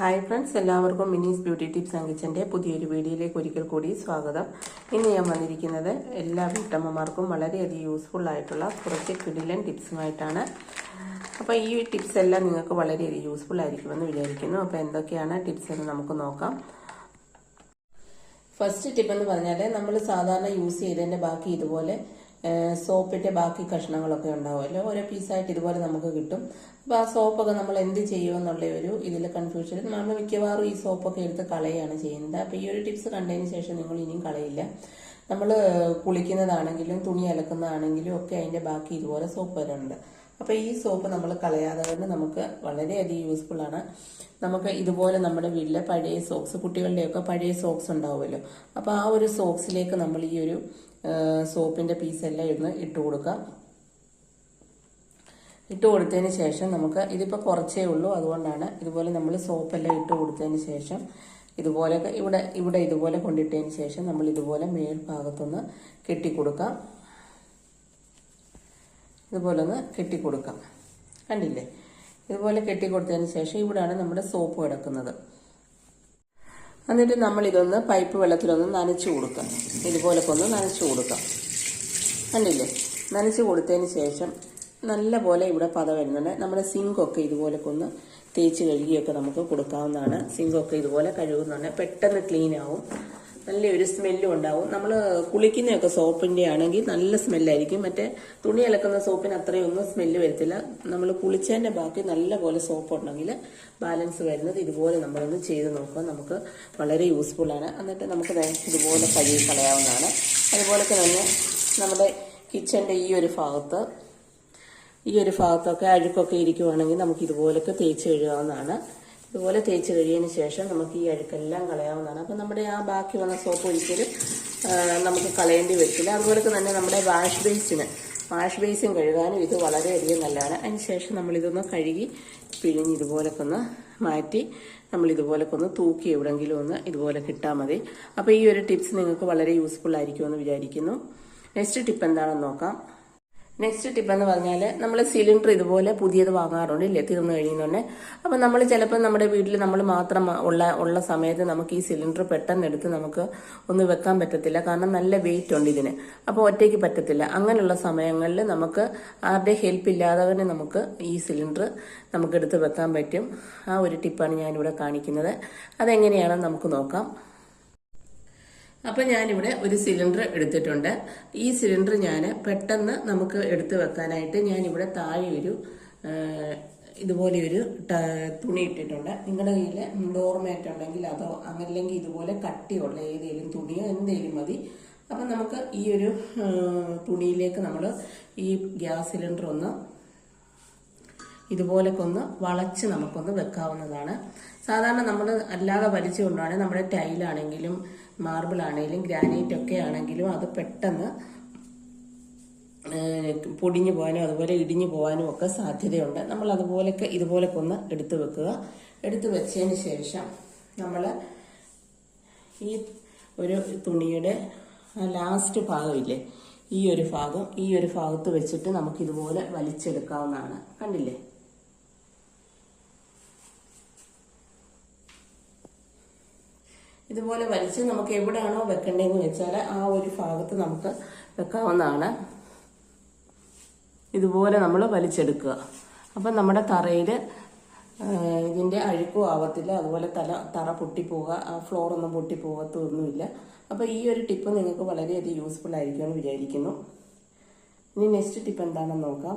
Hi friends എല്ലാവർക്കും Minis beauty tips and കിച്ചന്റെ പുതിയൊരു വീഡിയോയിലേക്ക് ഒരിക്കൽ കൂടി സ്വാഗതം. ഇന്ന് ഞാൻ വന്നിരിക്കുന്നത് എല്ലാ വീട്ടമ്മമാർക്കും വളരെയധികം യൂസ്ഫുൾ ആയിട്ടുള്ള കുറച്ച് കിടിലൻ ടിപ്സുമായിട്ടാണ്. അപ്പോൾ ഈ ടിപ്സ് എല്ലാം നിങ്ങൾക്ക് വളരെയധികം യൂസ്ഫുൾ ആയിരിക്കുമെന്ന് വിചാരിക്കുന്നു. അപ്പോൾ എന്തൊക്കെയാണ് ടിപ്സ് എന്ന് നമുക്ക് നോക്കാം. ഫസ്റ്റ് ടിപ്പ് എന്ന് പറഞ്ഞാൽ നമ്മൾ സാധാരണ യൂസ് ചെയ്തതിന്റെ ബാക്കി ഇതുപോലെ സോപ്പിന്റെ ബാക്കി കഷ്ണങ്ങളൊക്കെ ഉണ്ടാവുമല്ലോ ഓരോ പീസായിട്ട് ഇതുപോലെ നമുക്ക് കിട്ടും. അപ്പോൾ ആ സോപ്പൊക്കെ നമ്മൾ എന്ത് ചെയ്യുമെന്നുള്ള ഒരു ഇതിൽ കൺഫ്യൂഷൻ നമ്മൾ മിക്കവാറും ഈ സോപ്പൊക്കെ എടുത്ത് കളയാണ് ചെയ്യുന്നത്. അപ്പോൾ ഈ ഒരു ടിപ്സ് കണ്ടതിന് ശേഷം നിങ്ങൾ ഇനിയും കളയില്ല. നമ്മൾ കുളിക്കുന്നതാണെങ്കിലും തുണി അലക്കുന്നതാണെങ്കിലും ഒക്കെ അതിന്റെ ബാക്കി ഇതുപോലെ സോപ്പ് വരുന്നുണ്ട് അപ്പോൾ ഈ സോപ്പ് നമ്മൾ കളയാതെ തന്നെ നമുക്ക് വളരെയധികം യൂസ്ഫുൾ ആണ്. നമുക്ക് ഇതുപോലെ നമ്മുടെ വീട്ടിലെ പഴയ സോക്സ് കുട്ടികളുടെയൊക്കെ പഴയ സോക്സ് ഉണ്ടാവുമല്ലോ. അപ്പോൾ ആ ഒരു സോക്സിലേക്ക് നമ്മൾ ഈ ഒരു സോപ്പിന്റെ പീസ് എല്ലാം ഇന്ന് ഇട്ട് കൊടുക്കാം ഇട്ട് കൊടുത്തതിന് ശേഷം നമുക്ക് ഇതിപ്പോൾ കുറച്ചേ ഉള്ളൂ. അതുകൊണ്ടാണ് ഇതുപോലെ നമ്മൾ സോപ്പെല്ലാം ഇട്ട് കൊടുത്തതിന് ശേഷം ഇതുപോലെ ഇവിടെ ഇവിടെ ഇതുപോലെ കൊണ്ടിട്ടതിന് ശേഷം നമ്മൾ ഇതുപോലെ മേൽഭാഗത്തൊന്ന് കെട്ടിക്കൊടുക്കാം ഇതുപോലെ ഒന്ന് കെട്ടിക്കൊടുക്കാം. കണ്ടില്ലേ? ഇതുപോലെ കെട്ടിക്കൊടുത്തതിന് ശേഷം ഇവിടെയാണ് നമ്മുടെ സോപ്പ് കിടക്കുന്നത്. എന്നിട്ട് നമ്മൾ ഇതൊന്ന് പൈപ്പ് വെള്ളത്തിലൊന്ന് നനച്ചു കൊടുക്കാം. ഇതുപോലൊക്കെ ഒന്ന് നനച്ചു കൊടുക്കാം. കണ്ടില്ലേ? നനച്ചു കൊടുത്തതിന് ശേഷം നല്ല പോലെ ഇവിടെ പത വരുന്നുണ്ട്. നമ്മുടെ സിങ്കൊക്കെ ഇതുപോലൊക്കെ ഒന്ന് തേച്ച് കഴുകിയൊക്കെ നമുക്ക് കൊടുക്കാവുന്നതാണ്. സിങ്കൊക്കെ ഇതുപോലെ കഴുകുന്നുണ്ട്. പെട്ടെന്ന് ക്ലീൻ ആവും. നല്ലൊരു സ്മെല്ലും ഉണ്ടാവും. നമ്മൾ കുളിക്കുന്നതൊക്കെ സോപ്പിന്റെ ആണെങ്കിൽ നല്ല സ്മെല്ലായിരിക്കും. മറ്റേ തുണി അലക്കുന്ന സോപ്പിന് അത്രയൊന്നും സ്മെല്ല് വരത്തില്ല. നമ്മൾ കുളിച്ചതിന്റെ ബാക്കി നല്ല പോലെ സോപ്പ് ഉണ്ടെങ്കിൽ ബാലൻസ് വരുന്നത് ഇതുപോലെ നമ്മളൊന്ന് ചെയ്ത് നോക്കുക. നമുക്ക് വളരെ യൂസ്ഫുൾ ആണ്. എന്നിട്ട് നമുക്ക് ഇതുപോലെ കഴുകി കളയാവുന്നതാണ്. അതുപോലൊക്കെ തന്നെ നമ്മുടെ കിച്ചന്റെ ഈ ഒരു ഭാഗത്ത് ഈ ഒരു ഭാഗത്തൊക്കെ അഴുക്കൊക്കെ ഇരിക്കുവാണെങ്കിൽ നമുക്ക് ഇതുപോലൊക്കെ തേച്ച് കഴുകാവുന്നതാണ്. ഇതുപോലെ തേച്ച് കഴിയതിന് ശേഷം നമുക്ക് ഈ അഴുക്കെല്ലാം കളയാവുന്നതാണ്. അപ്പം നമ്മുടെ ആ ബാക്കി വന്ന സോപ്പ് ഒരിക്കലും നമുക്ക് കളയേണ്ടി വരത്തില്ല. അതുപോലെ തന്നെ നമ്മുടെ വാഷ് ബേസിന് വാഷ് ബേസിൻ കഴുകാനും ഇത് വളരെയധികം നല്ലതാണ്. അതിന് ശേഷം നമ്മൾ ഇതൊന്ന് കഴുകി പിഴിഞ്ഞ് ഇതുപോലൊക്കെ ഒന്ന് മാറ്റി നമ്മൾ ഇതുപോലൊക്കെ ഒന്ന് തൂക്കി എവിടെങ്കിലും ഒന്ന് ഇതുപോലെ കിട്ടാൽ മതി. അപ്പോൾ ഈ ഒരു ടിപ്സ് നിങ്ങൾക്ക് വളരെ യൂസ്ഫുൾ ആയിരിക്കുമെന്ന് വിചാരിക്കുന്നു. നെക്സ്റ്റ് ടിപ്പ് എന്താണെന്ന് നോക്കാം. നെക്സ്റ്റ് ടിപ്പ് എന്ന് പറഞ്ഞാൽ നമ്മൾ സിലിണ്ടർ ഇതുപോലെ പുതിയത് വാങ്ങാറുണ്ട് ഇല്ലേ? തീർന്നു കഴിയുന്നുണ്ട് അപ്പം നമ്മൾ ചിലപ്പോൾ നമ്മുടെ വീട്ടിൽ നമ്മൾ മാത്രം ഉള്ള ഉള്ള സമയത്ത് നമുക്ക് ഈ സിലിണ്ടർ പെട്ടെന്ന് എടുത്ത് നമുക്ക് ഒന്ന് വെക്കാൻ പറ്റത്തില്ല. കാരണം നല്ല വെയിറ്റ് ഉണ്ട് ഇതിന്. അപ്പോൾ ഒറ്റയ്ക്ക് പറ്റത്തില്ല. അങ്ങനെയുള്ള സമയങ്ങളിൽ നമുക്ക് ആരുടെ ഹെൽപ്പ് ഇല്ലാതെ നമുക്ക് ഈ സിലിണ്ടർ നമുക്ക് എടുത്ത് വെക്കാൻ പറ്റും. ആ ഒരു ടിപ്പാണ് ഞാനിവിടെ കാണിക്കുന്നത്. അതെങ്ങനെയാണെന്ന് നമുക്ക് നോക്കാം. അപ്പം ഞാനിവിടെ ഒരു സിലിണ്ടർ എടുത്തിട്ടുണ്ട്. ഈ സിലിണ്ടർ ഞാൻ പെട്ടെന്ന് നമുക്ക് എടുത്തു വെക്കാനായിട്ട് ഞാനിവിടെ താഴെ ഒരു ഇതുപോലെ ഒരു തുണി ഇട്ടിട്ടുണ്ട്. നിങ്ങളുടെ കയ്യിൽ ഡോർമാറ്റ് ഉണ്ടെങ്കിൽ അതോ അങ്ങല്ലെങ്കിൽ ഇതുപോലെ കട്ടിയുള്ള ഏതെങ്കിലും തുണിയോ എന്തെങ്കിലും മതി. അപ്പം നമുക്ക് ഈ ഒരു തുണിയിലേക്ക് നമ്മൾ ഈ ഗ്യാസ് സിലിണ്ടർ ഒന്ന് ഇതുപോലൊക്കെ ഒന്ന് വളച്ച് നമുക്കൊന്ന് വെക്കാവുന്നതാണ്. സാധാരണ നമ്മൾ അല്ലാതെ വലിച്ചുകൊണ്ടാണ് നമ്മുടെ ടൈലാണെങ്കിലും മാർബിൾ ആണെങ്കിലും ഗ്രാനൈറ്റ് ഒക്കെ ആണെങ്കിലും അത് പെട്ടെന്ന് പൊടിഞ്ഞു പോകാനും അതുപോലെ ഇടിഞ്ഞു പോകാനും ഒക്കെ സാധ്യതയുണ്ട്. നമ്മൾ അതുപോലൊക്കെ ഇതുപോലൊക്കെ ഒന്ന് എടുത്തു വെക്കുക. എടുത്തു വെച്ചതിന് ശേഷം നമ്മൾ ഈ ഒരു തുണിയുടെ ലാസ്റ്റ് ഭാഗമില്ലേ ഈ ഒരു ഭാഗം ഈ ഒരു ഭാഗത്ത് വെച്ചിട്ട് നമുക്കിതുപോലെ വലിച്ചെടുക്കാവുന്നതാണ്. കണ്ടില്ലേ? ഇതുപോലെ വലിച്ച് നമുക്ക് എവിടെയാണോ വെക്കേണ്ടതെന്ന് വെച്ചാൽ ആ ഒരു ഭാഗത്ത് നമുക്ക് വെക്കാവുന്നതാണ്. ഇതുപോലെ നമ്മൾ വലിച്ചെടുക്കുക. അപ്പം നമ്മുടെ തറയിൽ ഇതിന്റെ അഴുക്കും ആവത്തില്ല. അതുപോലെ തല തറ പൊട്ടിപ്പോവുക ആ ഫ്ലോറൊന്നും പൊട്ടിപ്പോകത്തൊന്നുമില്ല. അപ്പോൾ ഈ ഒരു ടിപ്പ് നിങ്ങൾക്ക് വളരെയധികം യൂസ്ഫുൾ ആയിരിക്കുമെന്ന് വിചാരിക്കുന്നു. ഇനി നെക്സ്റ്റ് ടിപ്പ് എന്താണെന്ന് നോക്കാം.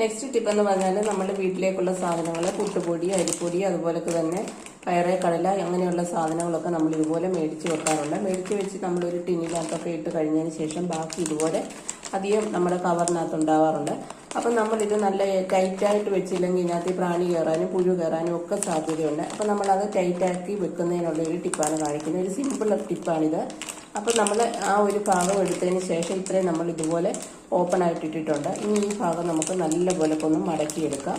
നെക്സ്റ്റ് ടിപ്പ് എന്ന് പറഞ്ഞാൽ നമ്മുടെ വീട്ടിലേക്കുള്ള സാധനങ്ങൾ പുട്ടുപൊടി അരിപ്പൊടി അതുപോലൊക്കെ തന്നെ പയറേ കടല അങ്ങനെയുള്ള സാധനങ്ങളൊക്കെ നമ്മൾ ഇതുപോലെ മേടിച്ച് വെക്കാറുണ്ട്. മേടിച്ച് വെച്ച് നമ്മളൊരു ടിന്നിനകത്തൊക്കെ ഇട്ട് കഴിഞ്ഞതിന് ശേഷം ബാക്കി ഇതുപോലെ അധികം നമ്മുടെ കവറിനകത്ത് ഉണ്ടാവാറുണ്ട്. അപ്പം നമ്മളിത് നല്ല ടൈറ്റായിട്ട് വെച്ചില്ലെങ്കിൽ ഇതിനകത്ത് പ്രാണി കയറാനും പുഴു കയറാനും ഒക്കെ സാധ്യതയുണ്ട്. അപ്പം നമ്മളത് ടൈറ്റാക്കി വെക്കുന്നതിനുള്ള ഒരു ടിപ്പാണ് കാണിക്കുന്നത്. ഒരു സിമ്പിൾ ടിപ്പാണിത് അപ്പം നമ്മൾ ആ ഒരു ഭാഗം എടുത്തതിന് ശേഷം ഇത്രയും നമ്മൾ ഇതുപോലെ ഓപ്പൺ ആയിട്ട് ഇട്ടിട്ടുണ്ട്. ഇനി ഈ ഭാഗം നമുക്ക് നല്ലപോലെ ഒന്ന് മടക്കിയെടുക്കാം.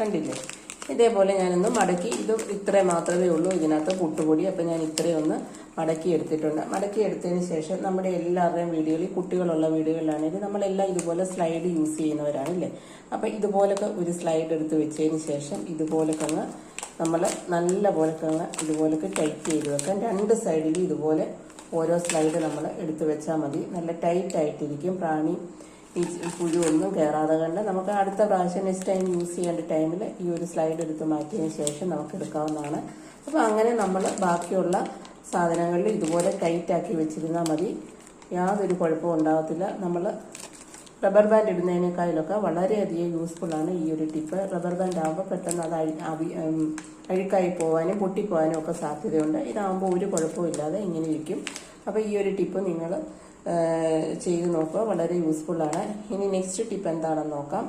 കണ്ടില്ലേ? ഇതേപോലെ ഞാനൊന്ന് മടക്കി. ഇത് ഇത്രേ മാത്രമേ ഉള്ളൂ. ഇതിനകത്ത് പുട്ടുപൊടി. അപ്പം ഞാൻ ഇത്രയും ഒന്ന് മടക്കി എടുത്തിട്ടുണ്ട്. മടക്കി എടുത്തതിന് ശേഷം നമ്മുടെ എല്ലാവരുടെയും വീടുകളിൽ കുട്ടികളുള്ള വീടുകളിലാണെങ്കിൽ നമ്മളെല്ലാം ഇതുപോലെ സ്ലൈഡ് യൂസ് ചെയ്യുന്നവരാണല്ലേ അപ്പം ഇതുപോലൊക്കെ ഒരു സ്ലൈഡ് എടുത്ത് വെച്ചതിന് ശേഷം ഇതുപോലൊക്കെ അങ്ങ് നമ്മൾ നല്ല പോലൊക്കെ അങ്ങ് ഇതുപോലൊക്കെ ടൈറ്റ് ചെയ്ത് വെക്കാം. രണ്ട് സൈഡിലും ഇതുപോലെ ഓരോ സ്ലൈഡ് നമ്മൾ എടുത്തു വെച്ചാൽ മതി. നല്ല ടൈറ്റ് ആയിട്ടിരിക്കും. പ്രാണി ഈ പുഴു ഒന്നും കയറാതെ കണ്ട് നമുക്ക് അടുത്ത പ്രാവശ്യം നെക്സ്റ്റ് ടൈം യൂസ് ചെയ്യേണ്ട ടൈമിൽ ഈ ഒരു സ്ലൈഡ് എടുത്ത് മാറ്റിയതിന് ശേഷം നമുക്ക് എടുക്കാവുന്നതാണ്. അപ്പോൾ അങ്ങനെ നമ്മൾ ബാക്കിയുള്ള സാധനങ്ങളിൽ ഇതുപോലെ ടൈറ്റാക്കി വെച്ചിരുന്നാൽ മതി. യാതൊരു കുഴപ്പവും ഉണ്ടാകത്തില്ല. നമ്മൾ റബ്ബർ ബാൻഡ് ഇടുന്നതിനേക്കാളിലൊക്കെ വളരെയധികം യൂസ്ഫുൾ ആണ് ഈ ഒരു ടിപ്പ്. റബ്ബർ ബാൻഡ് ആകുമ്പോൾ പെട്ടെന്ന് അത് അഴി അഴുക്കായി പോകാനും പൊട്ടിപ്പോകാനും ഒക്കെ സാധ്യതയുണ്ട്. ഇതാകുമ്പോൾ ഒരു കുഴപ്പമില്ലാതെ ഇങ്ങനെ ഇരിക്കും. അപ്പോൾ ഈ ഒരു ടിപ്പ് നിങ്ങൾ ചെയ്ത് നോക്കുക. വളരെ യൂസ്ഫുള്ളാണ് ഇനി നെക്സ്റ്റ് ടിപ്പ് എന്താണെന്ന് നോക്കാം.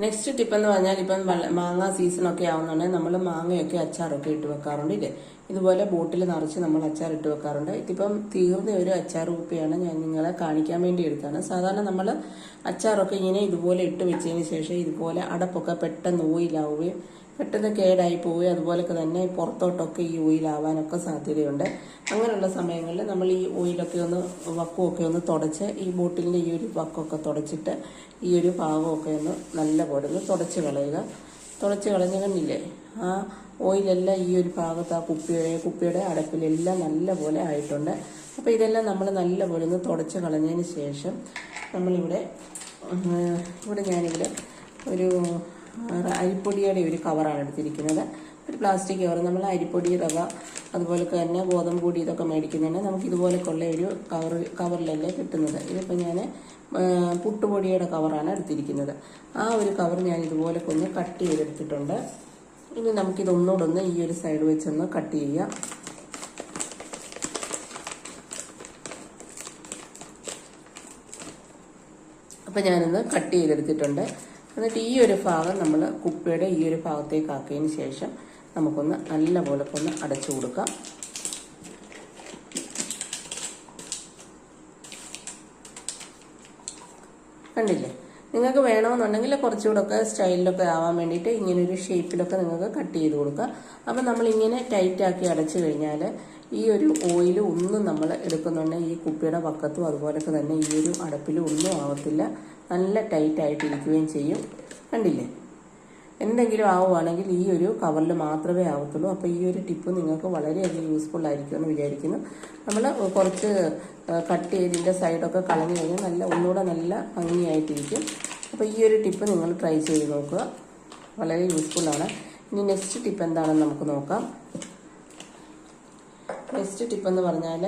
നെക്സ്റ്റ് ടിപ്പ് എന്ന് പറഞ്ഞാൽ ഇപ്പം മാങ്ങ ഒക്കെ ആവുന്നുണ്ടെങ്കിൽ നമ്മൾ മാങ്ങയൊക്കെ അച്ചാറൊക്കെ ഇട്ട് വെക്കാറുണ്ട് ഇല്ലേ? ഇതുപോലെ ബോട്ടിൽ നിറച്ച് നമ്മൾ അച്ചാർ ഇട്ട് വെക്കാറുണ്ട്. ഇതിപ്പം തീർന്ന ഒരു അച്ചാർ കുപ്പിയാണ് ഞാൻ നിങ്ങളെ കാണിക്കാൻ വേണ്ടി എടുത്താണ് സാധാരണ നമ്മൾ അച്ചാറൊക്കെ ഇങ്ങനെ ഇതുപോലെ ഇട്ട് വെച്ചതിന് ശേഷം ഇതുപോലെ അടപ്പൊക്കെ പെട്ടെന്ന് ഓയിലാവുകയും പെട്ടെന്ന് കേടായി പോവുകയും അതുപോലൊക്കെ തന്നെ പുറത്തോട്ടൊക്കെ ഈ ഓയിലാവാനൊക്കെ സാധ്യതയുണ്ട്. അങ്ങനെയുള്ള സമയങ്ങളിൽ നമ്മൾ ഈ ഓയിലൊക്കെ ഒന്ന് വക്കുമൊക്കെ ഒന്ന് തുടച്ച് ഈ ബോട്ടിലിന്റെ ഈ ഒരു വക്കൊക്കെ തുടച്ചിട്ട് ഈ ഒരു ഭാഗമൊക്കെ ഒന്ന് നല്ലപോലെ ഒന്ന് തുടച്ച് കളയുക. തുടച്ച് കളഞ്ഞ് കണ്ടില്ലേ? ആ ഓയിലെല്ലാം ഈ ഒരു ഭാഗത്ത് ആ കുപ്പിയുടെ കുപ്പിയുടെ അടപ്പിലെല്ലാം നല്ലപോലെ ആയിട്ടുണ്ട്. അപ്പോൾ ഇതെല്ലാം നമ്മൾ നല്ലപോലെ ഒന്ന് തുടച്ച് കളഞ്ഞതിന് ശേഷം നമ്മളിവിടെ ഇവിടെ ഞാനിവിടെ ഒരു അരിപ്പൊടിയുടെ ഒരു കവറാണ് എടുത്തിരിക്കുന്നത്. ഒരു പ്ലാസ്റ്റിക് കവർ നമ്മൾ അരിപ്പൊടി റവ അതുപോലെ തന്നെ ഗോതമ്പ് പൊടി ഇതൊക്കെ മേടിക്കുന്നതിന് നമുക്ക് ഇതുപോലൊക്കെയുള്ള ഒരു കവർ കവറിലല്ലേ കിട്ടുന്നത്. ഇതിപ്പോൾ ഞാൻ പുട്ടുപൊടിയുടെ കവറാണ് എടുത്തിരിക്കുന്നത്. ആ ഒരു കവർ ഞാൻ ഇതുപോലെ ഒന്ന് കട്ട് ചെയ്തെടുത്തിട്ടുണ്ട്. ഇനി നമുക്കിതൊന്നുകൂടൊന്ന് ഈ ഒരു സൈഡ് വെച്ചൊന്ന് കട്ട് ചെയ്യാം. അപ്പം ഞാനൊന്ന് കട്ട് ചെയ്തെടുത്തിട്ടുണ്ട്. എന്നിട്ട് ഈ ഒരു ഭാഗം നമ്മൾ കുപ്പിയുടെ ഈ ഒരു ഭാഗത്തേക്ക് ആക്കിയതിന് ശേഷം നമുക്കൊന്ന് നല്ലപോലെ ഒന്ന് അടച്ചു കൊടുക്കാം. കണ്ടില്ലേ? നിങ്ങൾക്ക് വേണമെന്നുണ്ടെങ്കിൽ കുറച്ചുകൂടെ സ്റ്റൈലിലൊക്കെ ആവാൻ വേണ്ടിയിട്ട് ഇങ്ങനെ ഒരു ഷേപ്പിലൊക്കെ നിങ്ങൾക്ക് കട്ട് ചെയ്ത് കൊടുക്കുക അപ്പം നമ്മളിങ്ങനെ ടൈറ്റ് ആക്കി അടച്ചു കഴിഞ്ഞാൽ ഈ ഒരു ഓയിൽ ഒന്നും നമ്മൾ എടുക്കുന്നുണ്ടെങ്കിൽ ഈ കുപ്പിയുടെ പക്കത്തും അതുപോലൊക്കെ തന്നെ ഈ ഒരു അടപ്പിലും ഒന്നും ആവത്തില്ല. നല്ല ടൈറ്റ് ആയിട്ട് ഇരിക്കുകയും ചെയ്യും. കണ്ടില്ലേ? എന്തെങ്കിലും ആവുകയാണെങ്കിൽ ഈ ഒരു കവറിൽ മാത്രമേ ആവത്തുള്ളൂ. അപ്പോൾ ഈ ഒരു ടിപ്പ് നിങ്ങൾക്ക് വളരെയധികം യൂസ്ഫുൾ ആയിരിക്കും എന്ന് വിചാരിക്കുന്നു. നമ്മൾ കുറച്ച് കട്ട് ചെയ്തിന്റെ സൈഡൊക്കെ കളഞ്ഞു കഴിഞ്ഞാൽ നല്ല ഒന്നുകൂടെ നല്ല ഭംഗിയായിട്ടിരിക്കും. അപ്പോൾ ഈ ഒരു ടിപ്പ് നിങ്ങൾ ട്രൈ ചെയ്ത് നോക്കുക. വളരെ യൂസ്ഫുള്ളാണ് ഇനി നെക്സ്റ്റ് ടിപ്പ് എന്താണെന്ന് നമുക്ക് നോക്കാം. നെക്സ്റ്റ് ടിപ്പ് എന്ന് പറഞ്ഞാൽ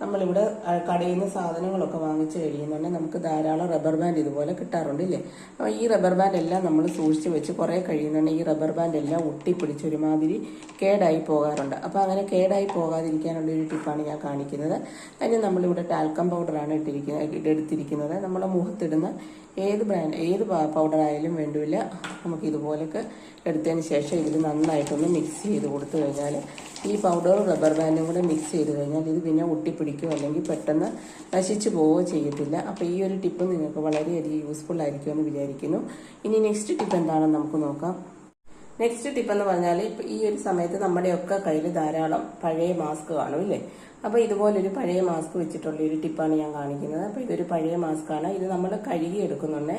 നമ്മളിവിടെ കടയിൽ നിന്ന് സാധനങ്ങളൊക്കെ വാങ്ങിച്ച് കഴിയുന്നുണ്ടെങ്കിൽ നമുക്ക് ധാരാളം റബ്ബർ ബാൻഡ് ഇതുപോലെ കിട്ടാറുണ്ട് ഇല്ലേ അപ്പോൾ ഈ റബ്ബർ ബാൻഡ് എല്ലാം നമ്മൾ സൂക്ഷിച്ച് വെച്ച് കുറേ കഴിയുന്നുണ്ടെങ്കിൽ ഈ റബ്ബർ ബാൻഡ് എല്ലാം ഒട്ടിപ്പിടിച്ച് ഒരുമാതിരി കേടായി പോകാറുണ്ട്. അപ്പോൾ അങ്ങനെ കേടായി പോകാതിരിക്കാനുള്ള ഒരു ടിപ്പാണ് ഞാൻ കാണിക്കുന്നത്. അതിന് നമ്മളിവിടെ ടാൽക്കം പൗഡറാണ് ഇട്ടിരിക്കുന്നത് എടുത്തിരിക്കുന്നത്. നമ്മുടെ മുഖത്തിടുന്ന ഏത് ബ്രാൻഡ് ഏത് പൗഡർ ആയാലും വേണ്ടില്ല. നമുക്ക് ഇതുപോലൊക്കെ എടുത്തതിന് ശേഷം ഇതിൽ നന്നായിട്ടൊന്ന് മിക്സ് ചെയ്ത് കൊടുത്തു കഴിഞ്ഞാൽ ഈ പൗഡറും റബ്ബർ ബാൻഡും കൂടെ മിക്സ് ചെയ്ത് കഴിഞ്ഞാൽ ഇത് പിന്നെ ഒട്ടിപ്പിടിക്കുകയോ അല്ലെങ്കിൽ പെട്ടെന്ന് നശിച്ചു പോവുകയോ ചെയ്യത്തില്ല. അപ്പോൾ ഈ ഒരു ടിപ്പ് നിങ്ങൾക്ക് വളരെയധികം യൂസ്ഫുൾ ആയിരിക്കുമെന്ന് വിചാരിക്കുന്നു. ഇനി നെക്സ്റ്റ് ടിപ്പ് എന്താണെന്ന് നമുക്ക് നോക്കാം. നെക്സ്റ്റ് ടിപ്പ് എന്ന് പറഞ്ഞാൽ ഈ ഒരു സമയത്ത് നമ്മുടെയൊക്കെ കയ്യിൽ ധാരാളം പഴയ മാസ്ക് കാണും ഇല്ലേ? അപ്പോൾ ഇതുപോലൊരു പഴയ മാസ്ക് വെച്ചിട്ടുള്ള ഒരു ടിപ്പാണ് ഞാൻ കാണിക്കുന്നത്. അപ്പോൾ ഇതൊരു പഴയ മാസ്കാണ്. ഇത് നമ്മൾ കഴുകി എടുക്കുന്നുണ്ട്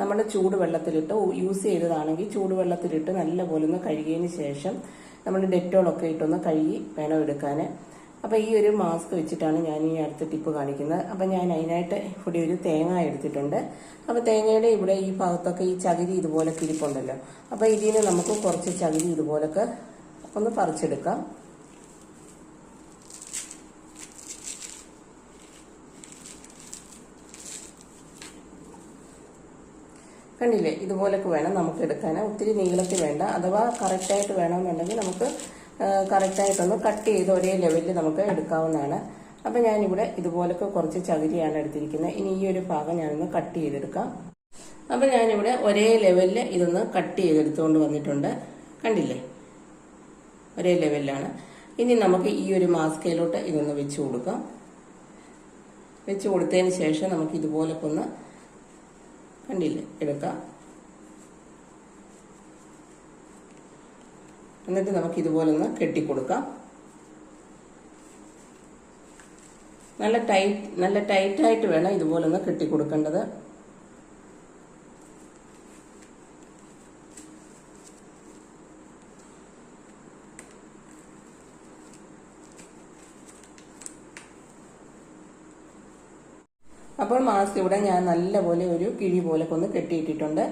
നമ്മൾ ചൂടുവെള്ളത്തിലിട്ട് യൂസ് ചെയ്തതാണെങ്കിൽ ചൂടുവെള്ളത്തിലിട്ട് നല്ലപോലെ ഒന്ന് കഴുകിയതിന് ശേഷം നമ്മൾ ഡെറ്റോളൊക്കെ ഇട്ടൊന്ന് കഴുകി വേണം എടുക്കാൻ അപ്പോൾ ഈ ഒരു മാസ്ക് വെച്ചിട്ടാണ് ഞാൻ ഈ അടുത്ത ടിപ്പ് കാണിക്കുന്നത്. അപ്പോൾ ഞാൻ അതിനായിട്ട് ഇവിടെ ഒരു തേങ്ങ എടുത്തിട്ടുണ്ട്. അപ്പോൾ തേങ്ങയുടെ ഇവിടെ ഈ ഭാഗത്തൊക്കെ ഈ ചകിരി ഇതുപോലെ കിരിപ്പുണ്ടല്ലോ അപ്പോൾ ഇതിന് നമുക്ക് കുറച്ച് ചകിരി ഇതുപോലൊക്കെ ഒന്ന് പറിച്ചെടുക്കാം. കണ്ടില്ലേ? ഇതുപോലൊക്കെ വേണം നമുക്ക് എടുക്കാൻ ഒത്തിരി നീളത്തിൽ വേണ്ട. അഥവാ കറക്റ്റായിട്ട് വേണമെന്നുണ്ടെങ്കിൽ നമുക്ക് കറക്റ്റായിട്ടൊന്ന് കട്ട് ചെയ്ത് ഒരേ ലെവലിൽ നമുക്ക് എടുക്കാവുന്നതാണ്. അപ്പം ഞാനിവിടെ ഇതുപോലൊക്കെ കുറച്ച് ചകിരിയാണ് എടുത്തിരിക്കുന്നത്. ഇനി ഈ ഒരു ഭാഗം ഞാനൊന്ന് കട്ട് ചെയ്തെടുക്കാം. അപ്പം ഞാനിവിടെ ഒരേ ലെവലിൽ ഇതൊന്ന് കട്ട് ചെയ്തെടുത്തുകൊണ്ട് വന്നിട്ടുണ്ട്. കണ്ടില്ലേ? ഒരേ ലെവലിലാണ് ഇനി നമുക്ക് ഈ ഒരു മാസ്കയിലോട്ട് ഇതൊന്ന് വെച്ച് കൊടുക്കാം. വെച്ച് കൊടുത്തതിന് ശേഷം നമുക്ക് ഇതുപോലൊക്കെ ഒന്ന് കണ്ടില്ലേ. എടുക്കാം. എന്നിട്ട് നമുക്ക് ഇതുപോലെ ഒന്ന് കെട്ടിക്കൊടുക്കാം. നല്ല ടൈറ്റ് നല്ല ടൈറ്റായിട്ട് വേണം ഇതുപോലെ ഒന്ന് കെട്ടിക്കൊടുക്കേണ്ടത്. അപ്പോൾ മാസ്ക് ഇവിടെ ഞാൻ നല്ലപോലെ ഒരു കിഴി പോലെ ഒന്ന് കെട്ടിയിട്ടിട്ടുണ്ട്.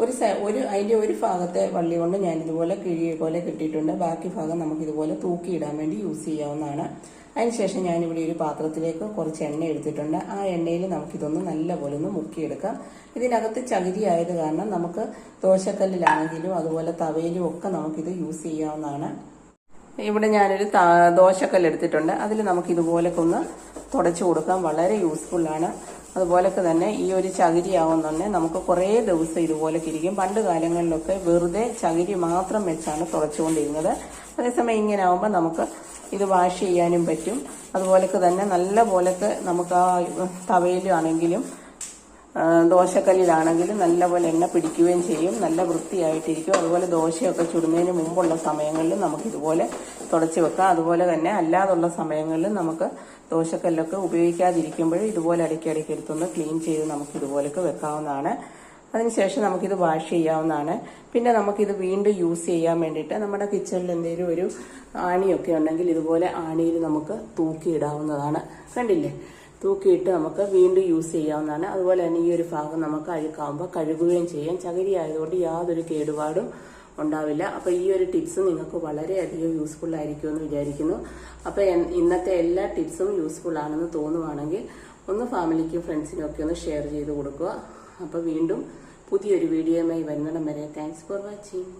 ഒരു ഒരു അതിന്റെ ഒരു ഭാഗത്തെ വള്ളി കൊണ്ട് ഞാൻ ഇതുപോലെ കിഴി പോലെ കെട്ടിയിട്ടുണ്ട്. ബാക്കി ഭാഗം നമുക്ക് ഇതുപോലെ തൂക്കിയിടാൻ വേണ്ടി യൂസ് ചെയ്യാവുന്നതാണ്. അതിനുശേഷം ഞാനിവിടെ ഒരു പാത്രത്തിലേക്ക് കുറച്ച് എണ്ണ എടുത്തിട്ടുണ്ട്. ആ എണ്ണയിൽ നമുക്കിതൊന്ന് നല്ലപോലെ ഒന്ന് മുക്കിയെടുക്കാം. ഇതിനകത്ത് ചകിരി ആയത് കാരണം നമുക്ക് ദോശക്കല്ലിലാണെങ്കിലും അതുപോലെ തവയിലും ഒക്കെ നമുക്കിത് യൂസ് ചെയ്യാവുന്നതാണ്. ഇവിടെ ഞാനൊരു ദോശക്കല്ല് എടുത്തിട്ടുണ്ട്. അതിൽ നമുക്ക് ഇതുപോലൊക്കെ ഒന്ന് തുടച്ചു കൊടുക്കാൻ വളരെ യൂസ്ഫുള്ളാണ് അതുപോലൊക്കെ തന്നെ ഈ ഒരു ചകിരി ആവുന്നുണ്ടെ നമുക്ക് കുറേ ദിവസം ഇതുപോലൊക്കെ ഇരിക്കും. പണ്ട് കാലങ്ങളിലൊക്കെ വെറുതെ ചകിരി മാത്രം വെച്ചാണ് തുടച്ചുകൊണ്ടിരുന്നത്. അതേസമയം ഇങ്ങനെ ആവുമ്പോൾ നമുക്ക് ഇത് വാഷ് ചെയ്യാനും പറ്റും. അതുപോലൊക്കെ തന്നെ നല്ല പോലൊക്കെ നമുക്ക് ആ തവയിലാണെങ്കിലും ദോശക്കല്ലിലാണെങ്കിലും ദോശക്കല്ലിലാണെങ്കിലും നല്ലപോലെ എണ്ണ പിടിക്കുകയും ചെയ്യും. നല്ല വൃത്തിയായിട്ടിരിക്കും. അതുപോലെ ദോശയൊക്കെ ചുടുന്നതിന് മുമ്പുള്ള സമയങ്ങളിൽ നമുക്ക് ഇതുപോലെ തുടച്ച് വെക്കുക. അതുപോലെ തന്നെ അല്ലാതുള്ള സമയങ്ങളിൽ നമുക്ക് ദോശക്കല്ലൊക്കെ ഉപയോഗിക്കാതിരിക്കുമ്പോൾ ഇതുപോലെ ഇടയ്ക്കിടയ്ക്ക് എടുത്തൊന്ന് ക്ലീൻ ചെയ്ത് നമുക്ക് ഇതുപോലൊക്കെ വെക്കാവുന്നതാണ്. അതിനുശേഷം നമുക്കിത് വാഷ് ചെയ്യാവുന്നതാണ്. പിന്നെ നമുക്കിത് വീണ്ടും യൂസ് ചെയ്യാൻ വേണ്ടിയിട്ട് നമ്മുടെ കിച്ചണിൽ എന്തെങ്കിലും ഒരു ആണിയൊക്കെ ഉണ്ടെങ്കിൽ ഇതുപോലെ ആണിയിൽ നമുക്ക് തൂക്കിയിടാവുന്നതാണ്. കണ്ടില്ലേ? തൂക്കിയിട്ട് നമുക്ക് വീണ്ടും യൂസ് ചെയ്യാവുന്നതാണ്. അതുപോലെ തന്നെ ഈ ഒരു ഭാഗം നമുക്ക് അഴുക്കാവുമ്പോൾ കഴുകുകയും ചെയ്യാം. ചകിരി ആയതുകൊണ്ട് യാതൊരു കേടുപാടും ഉണ്ടാവില്ല. അപ്പോൾ ഈ ഒരു ടിപ്സ് നിങ്ങൾക്ക് വളരെയധികം യൂസ്ഫുൾ ആയിരിക്കുമെന്ന് വിചാരിക്കുന്നു. അപ്പോൾ ഇന്നത്തെ എല്ലാ ടിപ്സും യൂസ്ഫുൾ ആണെന്ന് തോന്നുവാണെങ്കിൽ ഒന്ന് ഫാമിലിക്കും ഫ്രണ്ട്സിനും ഒക്കെ ഒന്ന് ഷെയർ ചെയ്ത് കൊടുക്കുക. അപ്പോൾ വീണ്ടും പുതിയൊരു വീഡിയോയുമായി വരുന്നിടം വരെ. Thanks for watching